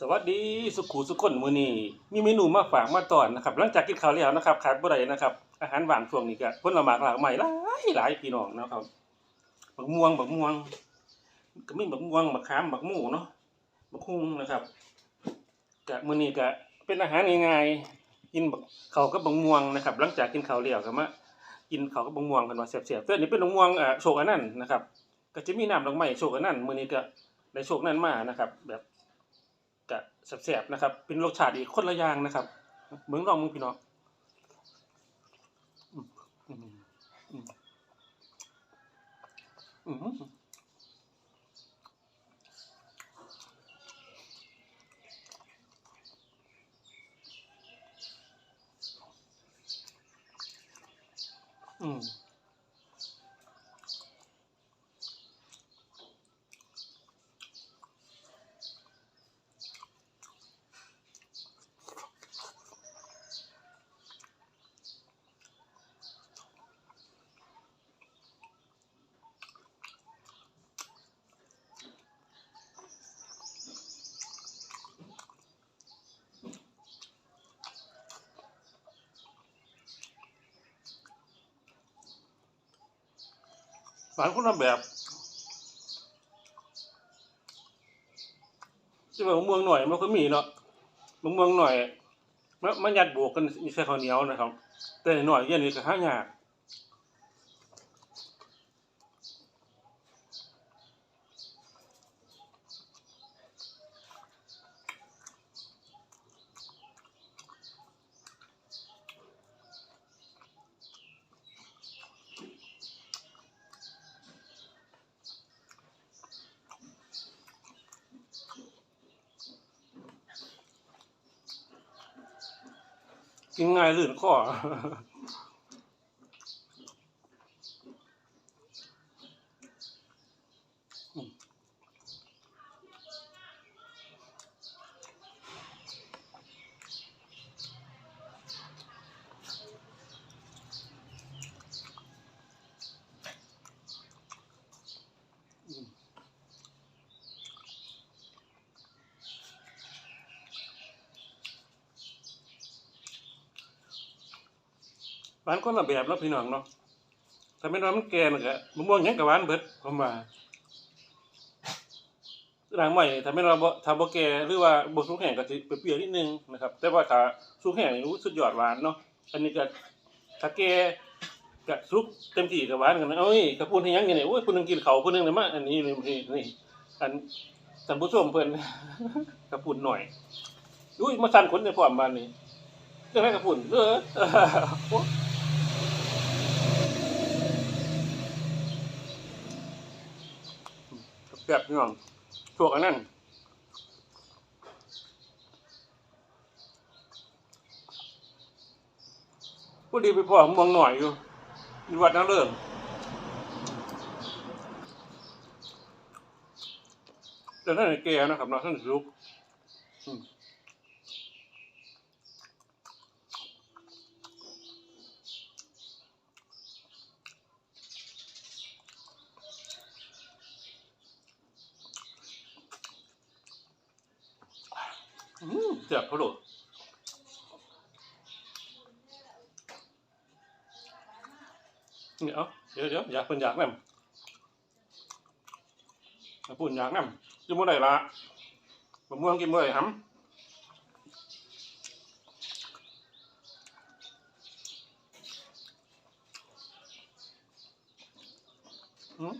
สวัสดีสุขุสุขคนมือนี้มีเมนูมาฝากมาตอนนะครับหลังจากกินข้าวแล้วนะครับขาดบ่ได้นะครับ อาหารว่างช่วงนี้ก็ผลไม้หลากหลายหลายหลายพี่น้องนะครับบักม่วงบักม่วงก็มีบักม่วงบักขามบักหมูเนาะบักฮุงนะครับก็มื้อนี้ก็เป็นอาหารง่ายๆกินบักข้าวกับบักม่วงนะครับ หลังจากกินข้าวแล้วก็มากินข้าวกับบักม่วงกันว่าแซ่บๆแต่อันนี้เป็นบักม่วงอ่อโชคอันนั้นนะครับ ก็จะมีน้ำดอกไม้โชคอันนั้นมือนี้ก็ได้โชคนั้นมานะครับ แบบ กะแสบๆนะครับ เป็นรสชาติอีกคนละอย่างนะครับเมืองลองมึงพี่น้องอืม อืมอืมอืมอืมหวานคนละแบบจะแบบเมืองหน่อยมันก็มีเนาะบางเมืองหน่อยมันมันยัดบวกกันมีใส่ข้าวเหนียวนะครับ แต่หน่อยเย็นนี้ก็หายาก กินง่ายลื่นข้อ หวานคนละแบบเนาะพี่น้องเนาะแต่ไม่นว่ามันแก่นะก็มะม่วงยังกับหวานเบิดผมว่าหลังใหม่ถ้าไม่นว่าบ่ถ้าบ่แก่หรือว่าบ่สุกแห้งก็สิเปรี้ยวๆนิดนึงนะครับ แต่ว่าถ้าสุกแห้งนี่รู้สุดยอดหวานเนาะอันนี้ก็ถ้าแก่ก็สุกเต็มที่ก็หวานกันนะเอ้ยกระพูนให้ยังนี่โอ้ยผู้หนึงกินข้าวผู้หนึงน่ะมาอันนี้นี่นี่อันท่านผู้ชมเพิ่นกระพูนหน่อยอุ้ยมาสั่นคนในพร้อมบ้านนี้เรื่องอะไรกระพูนเออ แบบนี้น้องถั่วกอันนั้นผู้ดีไปพ่อมองหน่อยอยู่อีวัดนั่งเริ่มแต่ท่านแก่นะครับเนาะท่านสุก เจ็บเขาโดดเดี๋ยวเดี๋ยวเดี๋ยวอยากเป็นอยากนั่นปุ่นอยากนั่นกินมื่อไหร่ละมะม่วงกินเมื่อไหร่หำอืม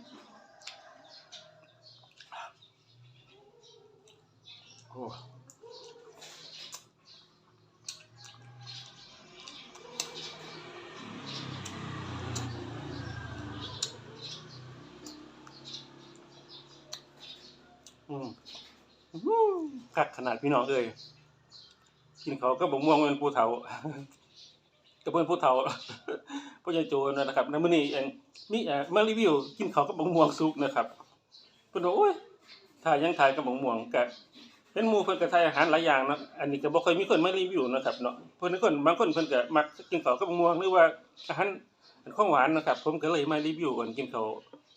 โอ้ อืมคักขนาดพี่น้องเอ้ยกินเขาก็บ่ม่วงเป็นผู้เฒ่าก็เพิ่นผู้เฒ่าพ่อใหญ่โจนะครับในมื้อนี้เองมีเอ่อมารีวิวกินเขากับบ่ม่วงสุกนะครับเพิ่นว่าโอ้ยถ่ายยังถ่ายกับบ่ม่วงก็เห็นหมู่เพิ่นก็ถ่ายอาหารหลายอย่างเนาะอันนี้ก็บ่ค่อยมีคนมารีวิวนะครับเนาะเพิ่นคนบางคนเพิ่นก็มักกินข้าวกับบ่ม่วงหรือว่าอาหารของหวานนะครับ ผมก็เลยมารีวิวกันกินข้าว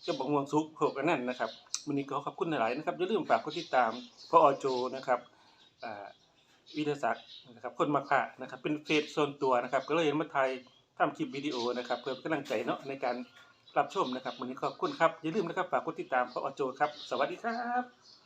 ก็บบ่ม่วงสุกพวกอันนั้นนะครับวันนี้ขอขอบคุณหลายๆนะครับอย่าลืมฝากกดติดตามพออโจนะครับวิทยาศักดิ์นะครับคนมาค่ะนะครับเป็นเฟซโซนตัวนะครับ ก็เลยมาไทยทำคลิปวิดีโอนะครับ เพื่อเป็นกำลังใจเนาะในการรับชมนะครับวันนี้ขอบคุณครับอย่าลืมนะครับฝากกดติดตามพออโจครับ สวัสดีครับ